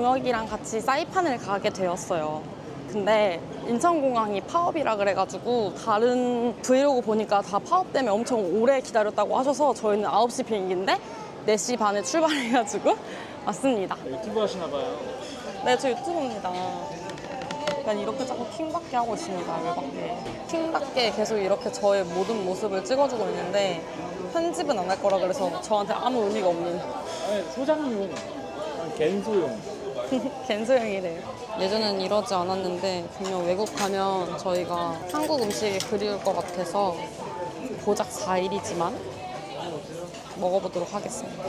동혁이랑 같이 사이판을 가게 되었어요. 근데 인천공항이 파업이라 그래가지고 다른 브이로그 보니까 다 파업 때문에 엄청 오래 기다렸다고 하셔서 저희는 9시 비행기인데 4시 반에 출발해가지고 왔습니다. 유튜브 하시나 봐요. 네, 저 유튜브입니다. 약간 이렇게 자꾸 킹받게 하고 있습니다, 열받게. 킹받게 계속 이렇게 저의 모든 모습을 찍어주고 있는데 편집은 안 할 거라 그래서 저한테 아무 의미가 없는 아니 소장용, 아니, 갠소용. 갠소형이래요. 예전엔 이러지 않았는데 분명 외국 가면 저희가 한국 음식이 그리울 것 같아서 고작 4일이지만 먹어보도록 하겠습니다.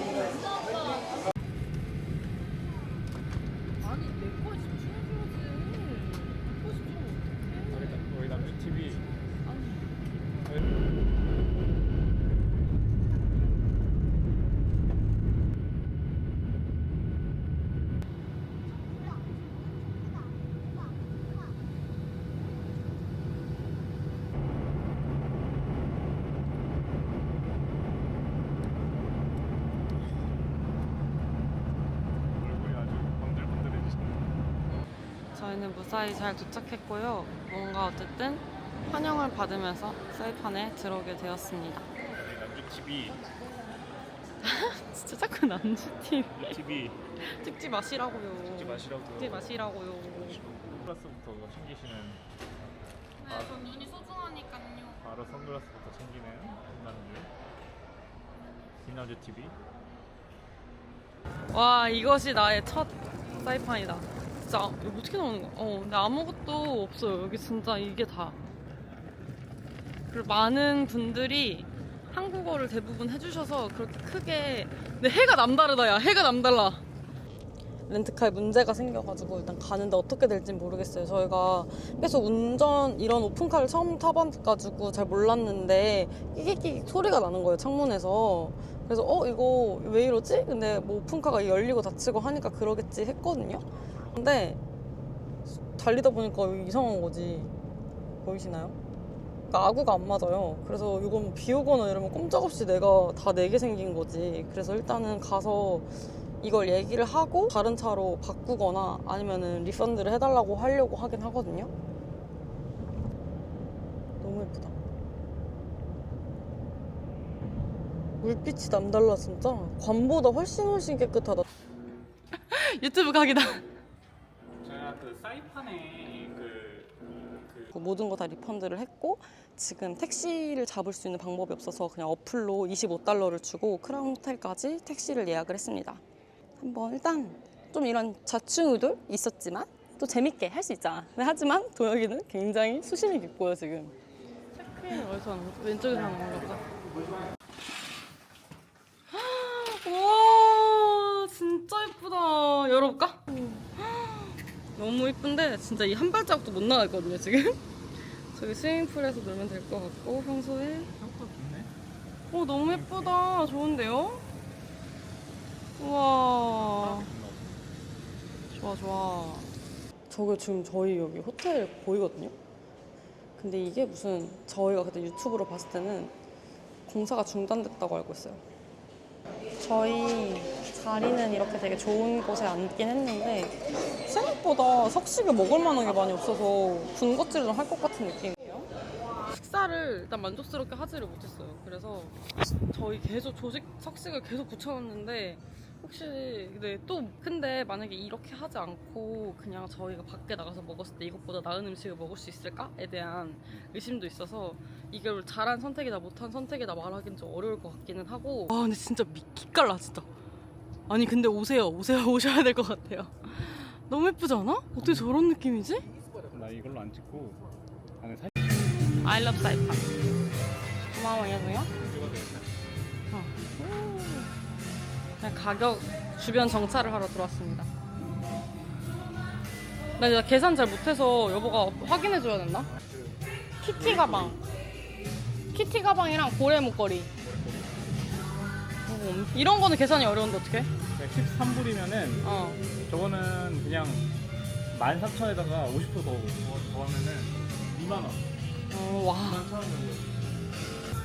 우리 남주 TV. 얼굴이 아주 번들번들해지시네. 저희는 무사히 잘 도착했고요. 뭔가 어쨌든 환영을 받으면서 사이판에 들어오게 되었습니다. 남주 TV. 진짜 자꾸 남주팀 TV 찍지 마시라고요. 찍지 마시라고. 찍지 마시라고요. 선글라스부터 챙기시는 네, 전 눈이 소중하니까요. 바로 선글라스부터 챙기는 남주. 김남주 TV. 와 이것이 나의 첫 사이판이다. 진짜 어떻게 나오는 거야? 어, 근데 아무것도 없어요. 여기 진짜 이게 다. 그리고 많은 분들이 한국어를 대부분 해주셔서 그렇게 크게 근데 해가 남다르다 야 해가 남달라 렌트카에 문제가 생겨가지고 일단 가는데 어떻게 될지 모르겠어요 저희가 계속 운전 이런 오픈카를 처음 타봐가지고 잘 몰랐는데 끼익끼익 소리가 나는 거예요 창문에서 그래서 어 이거 왜 이러지? 근데 뭐 오픈카가 열리고 닫히고 하니까 그러겠지 했거든요 근데 달리다 보니까 이상한 거지 보이시나요? 그러니까 아구가 안 맞아요. 그래서 이건 비 오거나 이러면 꼼짝없이 내가 다 내게 생긴 거지. 그래서 일단은 가서 이걸 얘기를 하고 다른 차로 바꾸거나 아니면은 리펀드를 해달라고 하려고 하긴 하거든요. 너무 예쁘다. 물빛이 남달라 진짜. 관보다 훨씬 훨씬 깨끗하다. 유튜브 각이다. 사이판에 그, 그 그 모든 거 다 리펀드를 했고 지금 택시를 잡을 수 있는 방법이 없어서 그냥 어플로 25달러를 주고 크라운 호텔까지 택시를 예약을 했습니다. 한번 일단 좀 이런 좌충우돌 있었지만 또 재밌게 할 수 있잖아. 하지만 도혁이는 굉장히 수심이 깊고요 지금. 체크인 어디서 하는 거지? 왼쪽에서 하는 건가 보다. 와 진짜 예쁘다. 열어볼까? 너무 예쁜데 진짜 이 한 발자국도 못 나가거든요 지금. 저기 스위밍풀에서 놀면 될 것 같고 평소에 생각보다 좋네. 오 너무 예쁘다 좋은데요? 우와 좋아 좋아 저게 지금 저희 여기 호텔 보이거든요? 근데 이게 무슨 저희가 그때 유튜브로 봤을 때는 공사가 중단됐다고 알고 있어요 저희 자리는 이렇게 되게 좋은 곳에 앉긴 했는데 생각보다 석식을 먹을 만한 게 많이 없어서 군것질을 좀 할 것 같은 느낌이에요 식사를 일단 만족스럽게 하지를 못했어요. 그래서 저희 계속 조식 석식을 계속 붙여놨는데 혹시 네, 또 근데 만약에 이렇게 하지 않고 그냥 저희가 밖에 나가서 먹었을 때 이것보다 나은 음식을 먹을 수 있을까에 대한 의심도 있어서 이걸 잘한 선택이다 못한 선택이다 말하기는 좀 어려울 것 같기는 하고. 와 근데 진짜 미끼깔나 진짜. 아니 근데 오세요. 오세요. 오셔야 될 것 같아요. 너무 예쁘지 않아? 어떻게 저런 느낌이지? 나 이걸로 안 찍고. 안에 사진 I love 사이판. 고마워요, 도요 그냥 가격 주변 정찰을 하러 들어왔습니다. 나 이제 계산 잘 못해서 여보가 확인해줘야 된다. 키티 가방. 키티 가방이랑 고래 목걸이. 어, 이런 거는 계산이 어려운데 어떡해? 13불이면은 어. 저거는 그냥 13,000에다가 50% 더, 더, 더 하면은 2만 원. 어, 와. 2만 1천 원 정도.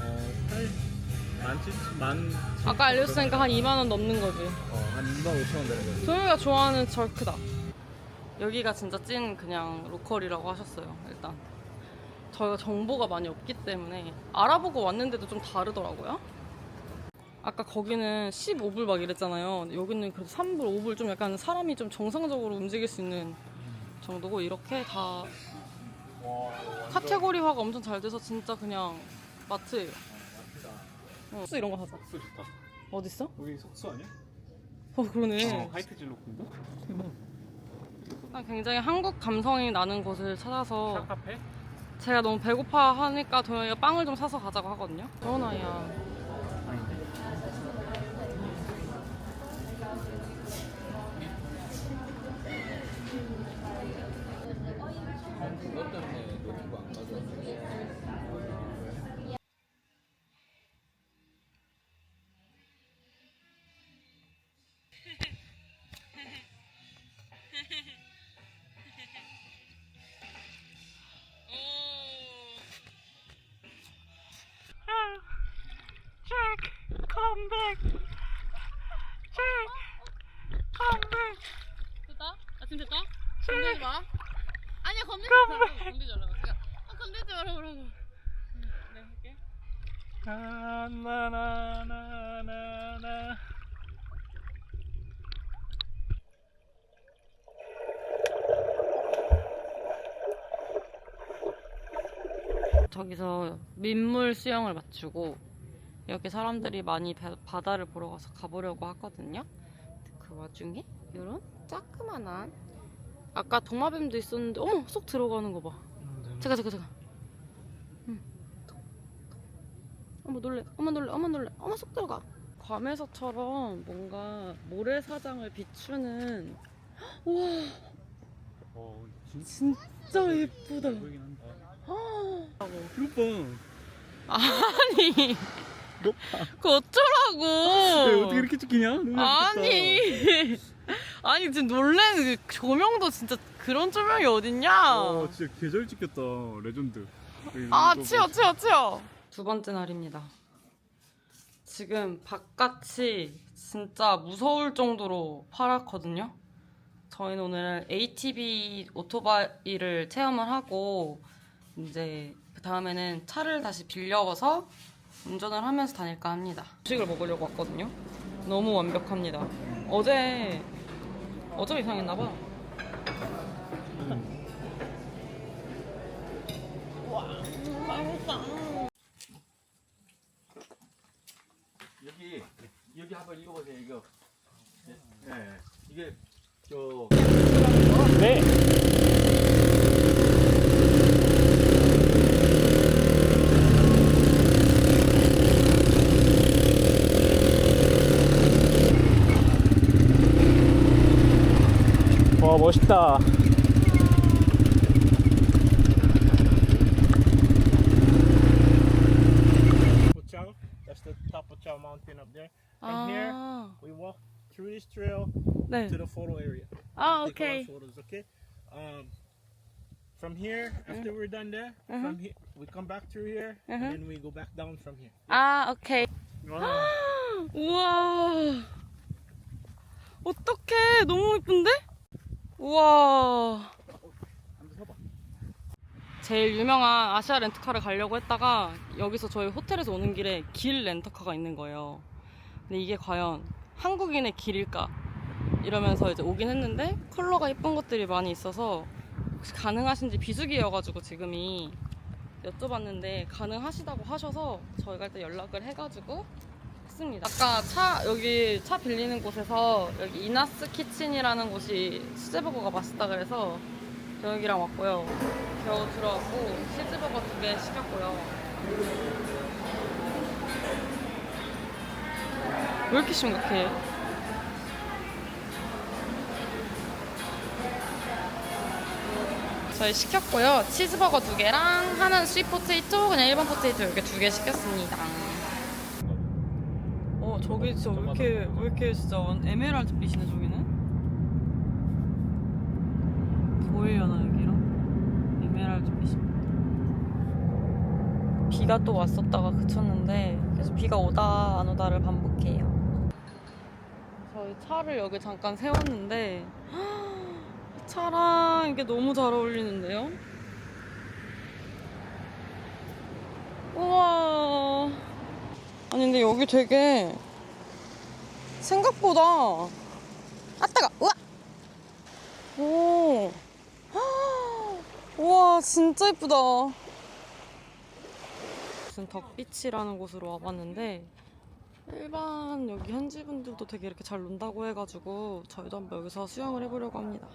어, 8, 17, 만. 아까 알려줬으니까 한 2만 원 넘는 거지. 어, 한 2만 5천 원 되는 거지. 도영이가 좋아하는 절크다. 여기가 진짜 찐 그냥 로컬이라고 하셨어요. 일단 저희가 정보가 많이 없기 때문에 알아보고 왔는데도 좀 다르더라고요. 아까 거기는 15불 막 이랬잖아요. 여기는 그래도 3불, 5불 좀 약간 사람이 좀 정상적으로 움직일 수 있는 정도고 이렇게 다 카테고리화가 엄청 잘 돼서 진짜 그냥 마트예요. 어, 숙소 이런 거 하자. 속수 좋다. 어딨어? 여기 속수 아니야? 어 그러네. 어, 하이트 진로군데? 난 굉장히 한국 감성이 나는 곳을 찾아서 샤카페? 제가 너무 배고파 하니까 도영이가 빵을 좀 사서 가자고 하거든요. 도원아야. 아닌데. Jack, 건들지 마. 아니야 건들지 말라고. 건들지 말라고. 제가 아, 건들지 말라고 그러고. 응, 네 할게. 나나나나나. 저기서 민물 수영을 마치고 여기 사람들이 많이 바, 바다를 보러 가서 가보려고 하거든요. 그 와중에 이런 자그만한 아까 도마뱀도 있었는데 어머 쏙 들어가는 거 봐. 잠깐 잠깐 잠깐. 응. 어머 놀래 어머 놀래 어머 놀래 어머 쏙 들어가. 괌에서처럼 뭔가 모래사장을 비추는 우와 어, 진짜 진짜 예쁘다. 아. 이거 봐. 아니. 그거 어쩌라고 야, 어떻게 이렇게 찍히냐? 아니 아니 지금 놀래는 그 조명도 진짜 그런 조명이 어딨냐? 어, 진짜 계절 찍혔다. 레전드. 여기 아 이거 치워 뭐- 치워 치워. 두 번째 날입니다. 지금 바깥이 진짜 무서울 정도로 파랗거든요. 저희는 오늘 ATV 오토바이를 체험을 하고 이제 그 다음에는 차를 다시 빌려서 운전을 하면서 다닐까 합니다. 음식을 먹으려고 왔거든요. 너무 완벽합니다. 어제 어제 이상했나봐 여기 여기 한번 읽어보세요 이거. 네, 네. 이게 저 네. 와 멋있다. Pochang. That's the top of Chow Mountain up there. From here, 아, we walk through this trail 네. to the photo area. 아, Take a lot 오케이. of photos, okay? Um, from here, Mm-hmm. after we're done there, from here, we come back through here, Mhm. and then we go back down from here. 아, 오케이. 와. 우와. 어떡해. 너무 예쁜데? 우와. 제일 유명한 아시아 렌트카를 가려고 했다가 여기서 저희 호텔에서 오는 길에 길 렌터카가 있는 거예요. 근데 이게 과연 한국인의 길일까? 이러면서 이제 오긴 했는데 컬러가 예쁜 것들이 많이 있어서 혹시 가능하신지 비수기여가지고 지금이 여쭤봤는데 가능하시다고 하셔서 저희가 일단 연락을 해가지고 했습니다. 아까 차 여기 차 빌리는 곳에서 여기 이나스 키친이라는 곳이 수제버거가 맛있다 그래서 여기랑 왔고요. 겨우 들어왔고 치즈버거 두 개 시켰고요. 왜 이렇게 심각해? 저희 시켰고요. 치즈버거 두 개랑 하나는 스윗 포테이토, 그냥 일반 포테이토 이렇게 두 개 시켰습니다. 어, 저기 진짜 왜 이렇게 왜 이렇게 진짜 완- 에메랄드 빛이네 저기는. 보이려나 여기랑 에메랄드 빛입니다. 비가 또 왔었다가 그쳤는데 계속 비가 오다 안 오다를 반복해요. 저희 차를 여기 잠깐 세웠는데 이 차랑 이게 너무 잘 어울리는데요? 우와. 아니 근데 여기 되게 생각보다 아 따가 우와! 오! 우와 진짜 예쁘다. 무슨 덕비치라는 곳으로 와봤는데 일반 여기 현지 분들도 되게 이렇게 잘 논다고 해가지고 저희도 한번 여기서 수영을 해보려고 합니다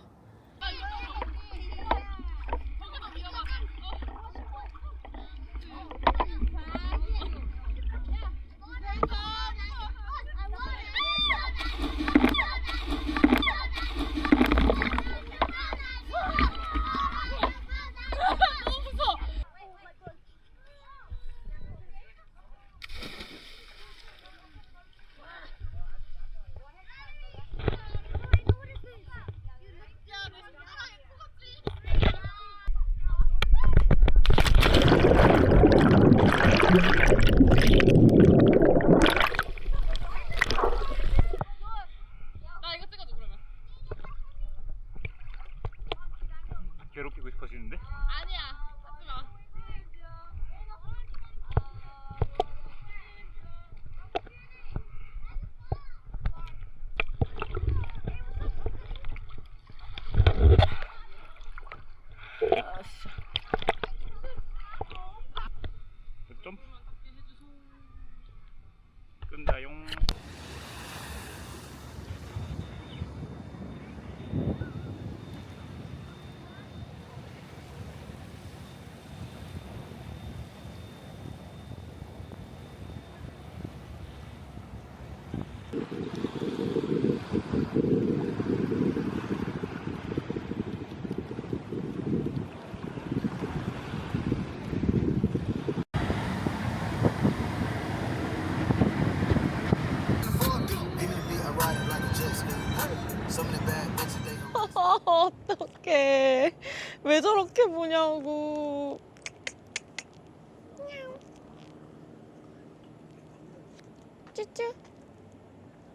아, 어떡해. 왜 저렇게 보냐고. 쭈쭈.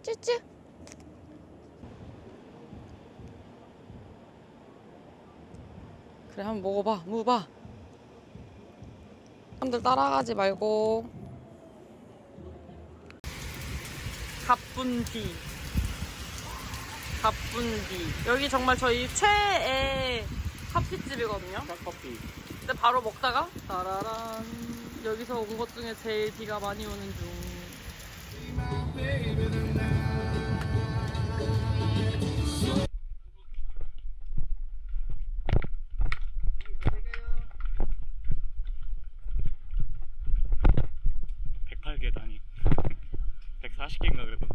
쭈쭈. 그래, 한번 먹어봐. 무봐. 사람들 따라가지 말고. 가뿐디. 가뿐디. 여기 정말 저희 최애 커피집이거든요. 커피. 근데 바로 먹다가 따라란 여기서 온 것 중에 제일 비가 많이 오는 중. 백팔 계단이. 140개인가 그래도.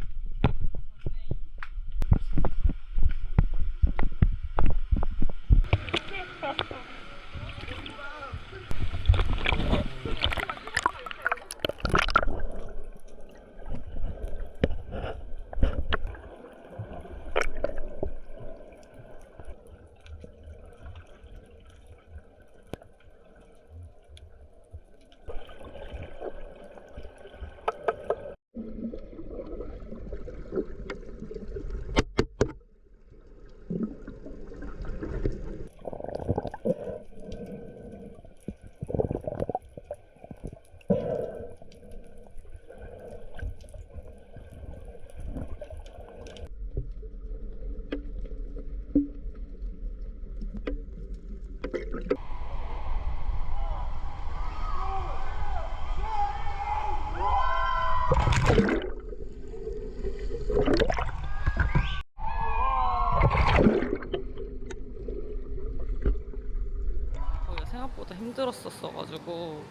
거기가 생각보다 힘들었었어가지고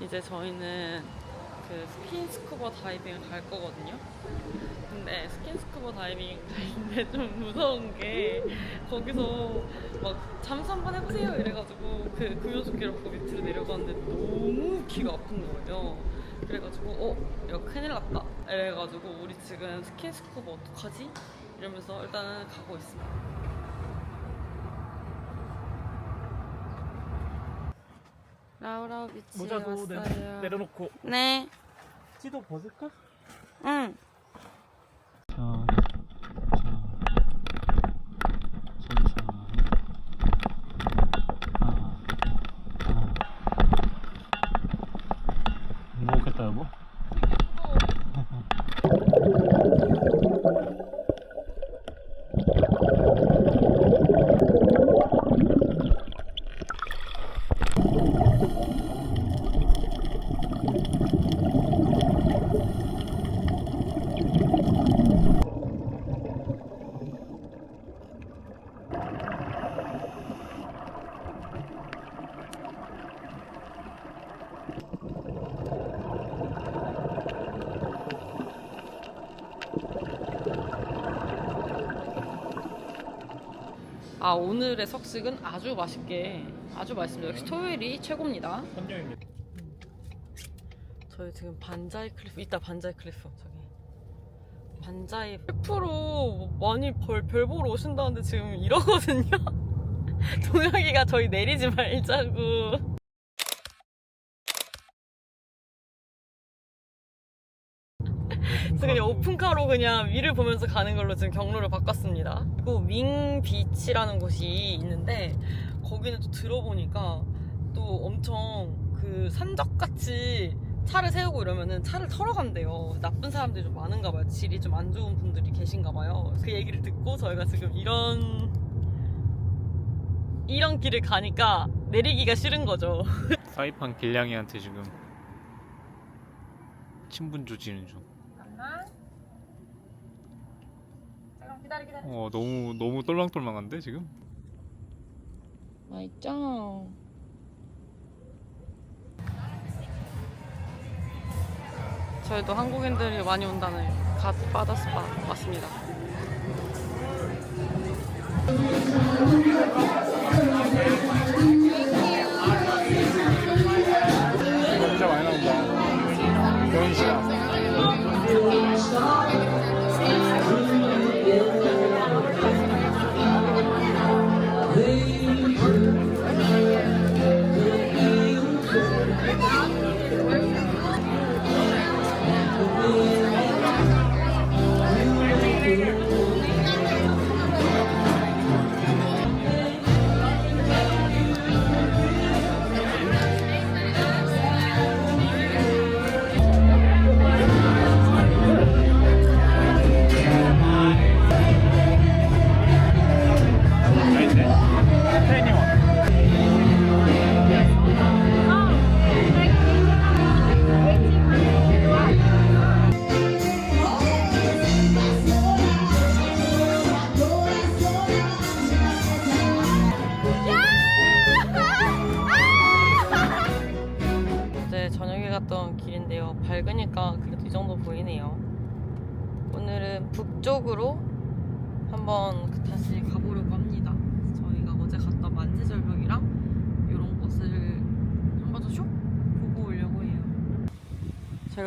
이제 저희는 그 스킨스쿠버 다이빙을 갈 거거든요. 근데 스킨스쿠버 다이빙 가는데 좀 무서운 게 거기서 막 잠수 한번 해보세요 이래가지고 그 구명조끼를 벗고 밑으로 내려가는데 너무 귀가 아픈 거예요. 그래가지고 어 이거 큰일 났다 이래가지고 우리 지금 스킨스쿠버 어떡하지? 이러면서 일단은 가고 있습니다. 라우라우 비치에 모자도 내, 왔어요. 내려놓고 네. 찌도 벗을까? 응. 자, 자, 천천히. 아, 아. 무겁겠다 여보. 아 오늘의 석식은 아주 맛있게 아주 맛있습니다. 역시 토요일이 최고입니다. 저희 지금 반자이 클리프 이따 반자이 클리프 저기 반자이 100% 많이 벌, 별 보러 오신다는데 지금 이러거든요. 동혁이가 저희 내리지 말자고. 그래서 그냥 오픈카로 그냥 위를 보면서 가는 걸로 지금 경로를 바꿨습니다. 그리고 윙 비치라는 곳이 있는데 거기는 또 들어보니까 또 엄청 그 산적같이 차를 세우고 이러면은 차를 털어 간대요. 나쁜 사람들이 좀 많은가 봐요. 질이 좀 안 좋은 분들이 계신가 봐요. 그 얘기를 듣고 저희가 지금 이런 이런 길을 가니까 내리기가 싫은 거죠. 사이판 길냥이한테 지금 친분 조지는 중. 어 너무 너무 똘망똘망한데 지금? 맛있죠? 저희도 한국인들이 많이 온다는 갓 바다 스파 왔습니다.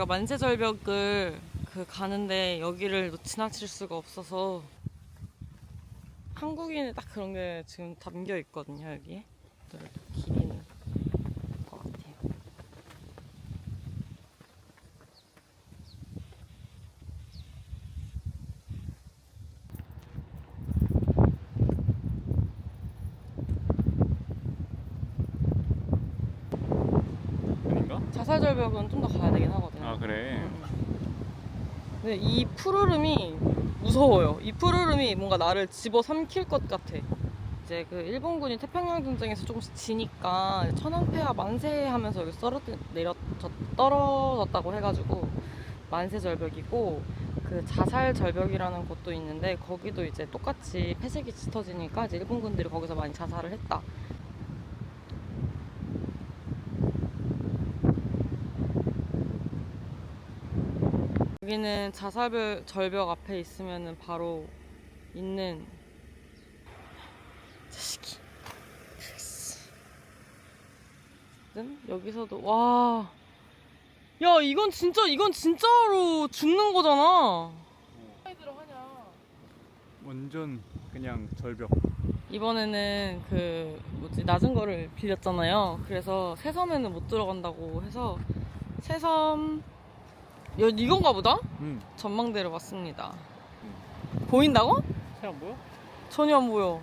저희가 만세절벽을 그 가는데 여기를 지나칠 수가 없어서 한국인의 딱 그런 게 지금 담겨 있거든요 여기에. 길이 있는 것 같아요. 아닌가? 자살절벽은 좀 더 가야 되긴 하거든요. 아 그래. 근데 이 푸르름이 무서워요. 이 푸르름이 뭔가 나를 집어 삼킬 것 같아. 이제 그 일본군이 태평양 전쟁에서 조금씩 지니까 천황폐하 만세 하면서 여기 썰어 내려 떨어졌다고 해가지고 만세 절벽이고 그 자살 절벽이라는 곳도 있는데 거기도 이제 똑같이 폐색이 짙어지니까 이제 일본군들이 거기서 많이 자살을 했다. 여기는 자살별 절벽 앞에 있으면은 바로 있는 자식이 여기서도 와 야 이건 진짜 이건 진짜로 죽는 거잖아. 완전 그냥 절벽. 이번에는 그 뭐지 낮은 거를 빌렸잖아요. 그래서 새섬에는 못 들어간다고 해서 새섬 여 이건가 보다. 응. 전망대로 왔습니다. 보인다고? 새안 보여? 전혀 안 보여. 야,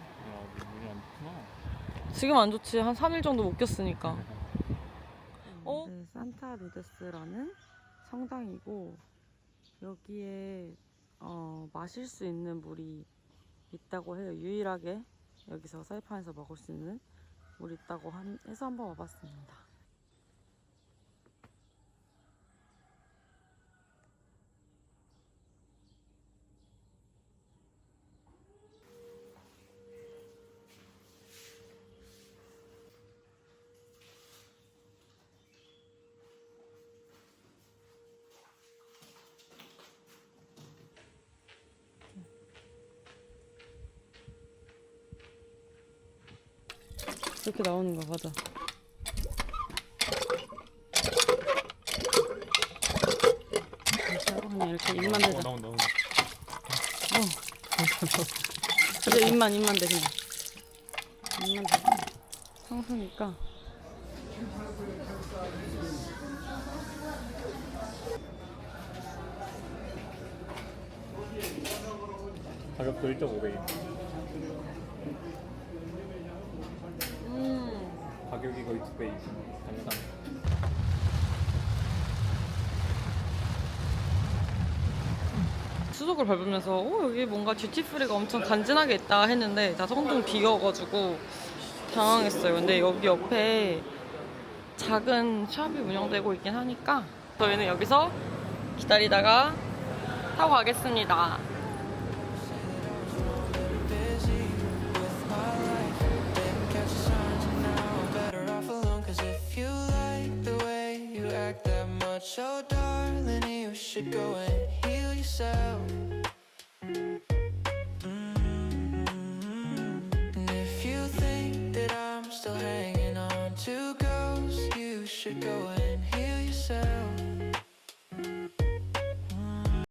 눈이 안 좋구나. 지금 안 좋지. 한 3일 정도 못 꼈으니까. 어? 네, 산타 루데스라는 성당이고 여기에 어, 마실 수 있는 물이 있다고 해요. 유일하게 여기서 사이판에서 먹을 수 있는 물이 있다고 한- 해서 한번 와봤습니다. 이렇게 나오는 거 맞아. 그냥 이렇게 입만 대자. 어, 나온다, 나온다. 이제 입만 입만 대 그냥. 입만 대. 상수니까. 가격도 1.5배임. 음. 거의 2배임. 당장. 수족을 밟으면서 어, 여기 뭔가 듀티프리가 엄청 간지나게 있다 했는데 다 성동 비어가지고 당황했어요. 근데 여기 옆에 작은 샵이 운영되고 있긴 하니까 저희는 여기서 기다리다가 타고 가겠습니다. so darling, you should go and heal yourself.